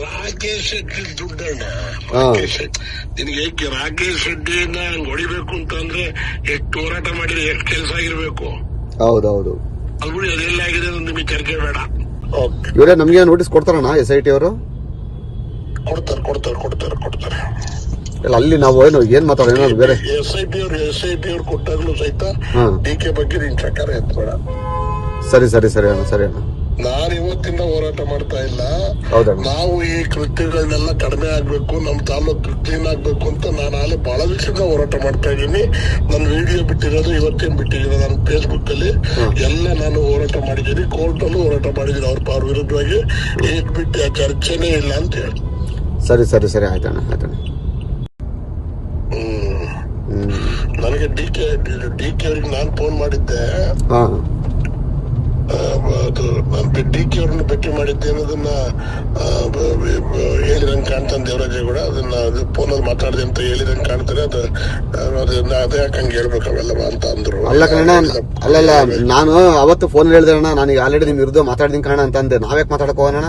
ರಾಕೇಶ್ ಶೆಟ್ಟಿ ದುಡ್ಡಣ್ಣ. ರಾಕೇಶ್ ಶೆಟ್ಟಿ. ನಿನಗೆ ರಾಕೇಶ್ ಶೆಟ್ಟಿಯನ್ನ ಹೊಡಿಬೇಕು ಅಂತಂದ್ರೆ ಎಷ್ಟು ಹೋರಾಟ ಮಾಡಿದ್ರೆ ಎಷ್ಟು ಕೆಲಸ ಆಗಿರ್ಬೇಕು? ಹೌದೌದು. ಅದು ಬಿಡಿ ಅದೆಲ್ಲ ಆಗಿದೆ ನಿಮಗೆ ಚರ್ಚೆ ಬೇಡ. ಇವರೇ ನಮ್ಗೆ ನೋಟಿಸ್ ಕೊಡ್ತಾರಣ್ಣ ಎಸ್ ಐ ಟಿ ಅವರು? ಕೊಡ್ತಾರೆ ಕೊಡ್ತಾರೆ ಕೊಡ್ತಾರೆ ಕೊಡ್ತಾರೆ. ಇಲ್ಲ ಅಲ್ಲಿ ನಾವು ಏನು ಏನ್ ಮಾತಾಡೋಣ ಏನಾದ್ರು ಬೇರೆ? ಎಸ್ ಐ ಪಿ ಅವ್ರು ಎಸ್ ಐ ಪಿ ಅವ್ರು ಕೊಟ್ಟಾಗ್ಲೂ ಸಹಿತ. ಡಿ ಕೆ ಬಗ್ಗೆ ನಿನ್ ಚಕಾರ ಎತ್ಬೇಡ. ಸರಿ ಸರಿ ಸರಿ ಅಣ್ಣ ಸರಿ ಅಣ್ಣ. ನಾನು ಇವತ್ತಿಂದ ಹೋರಾಟ ಮಾಡ್ತಾ ಇಲ್ಲ. ನಾವು ಈ ಕೃತ್ಯಗಳನ್ನೆಲ್ಲ ಕಡಿಮೆ ಆಗ್ಬೇಕು ನಮ್ಮ ತಾಲೂಕು ಕ್ಲೀನ್ ಆಗ್ಬೇಕು ಅಂತ ನಾನು ಅಲ್ಲಿ ಬಹಳ ದಿವಸದಿಂದ ಹೋರಾಟ ಮಾಡ್ತಾ ಇದ್ದೀನಿ. ನನ್ನ ವಿಡಿಯೋ ಬಿಟ್ಟಿರೋದು ಇವತ್ತೇನು ಬಿಟ್ಟಿದ್ದೀನಿ ನಾನು ಫೇಸ್ಬುಕ್ ಅಲ್ಲಿ. ಎಲ್ಲ ನಾನು ಹೋರಾಟ ಮಾಡಿದ್ದೀನಿ ಕೋರ್ಟ್ ಅಲ್ಲೂ ಹೋರಾಟ ಮಾಡಿದ್ದೀನಿ ಅವ್ರ ಅವ್ರ ವಿರುದ್ಧವಾಗಿ. ಏಟ್ ಬಿಟ್ಟು ಆ ಚರ್ಚೆನೇ ಇಲ್ಲ ಅಂತ ಹೇಳಿ. ಸರಿ ಸರಿ ಸರಿ ಆಯ್ತಣ್ಣ ಆಯ್ತಣ್ಣ ನನಗೆ ಡಿ ಕೆ ಡಿ ಕೆ ಅವ್ರಿಗೆ ನಾನು ಫೋನ್ ಮಾಡಿದ್ದೆ. ಡಿ ಕೆ ಅವ್ರನ್ನ ಭೇಟಿ ಮಾಡಿದ್ದೆ ಅನ್ನೋದನ್ನ ಹೇಳಿದಂಗೆ ಕಾಣ್ತಾನೆ ದೇವರಾಜೇಗೌಡ ಅದನ್ನ ಫೋನಲ್ಲಿ ಮಾತಾಡಿದೆ ಅಂತ ಹೇಳಿದಂಗೆ ಕಾಣ್ತಾರೆ. ಅದು ಅದನ್ನ ಅದೇ ಯಾಕಂಗೆ ಹೇಳ್ಬೇಕು ಅವೆಲ್ಲ ಅಂತ ಅಂದ್ರು. ಅಲ್ಲ ಕಣ ಅಲ್ಲಲ್ಲ ನಾನು ಅವತ್ತು ಫೋನ್ ಹೇಳ್ದೆ ಅಣ್ಣ ನಾನು ಈಗ ಆಲ್ರೆಡಿ ನಿಮ್ ವಿರುದ್ಧ ಮಾತಾಡ್ದಿನ ಕಣ ಅಂತ ಅಂದೆ ನಾವ್ಯಾಕೆ ಮಾತಾಡಕ್ ಹೋಗೋಣ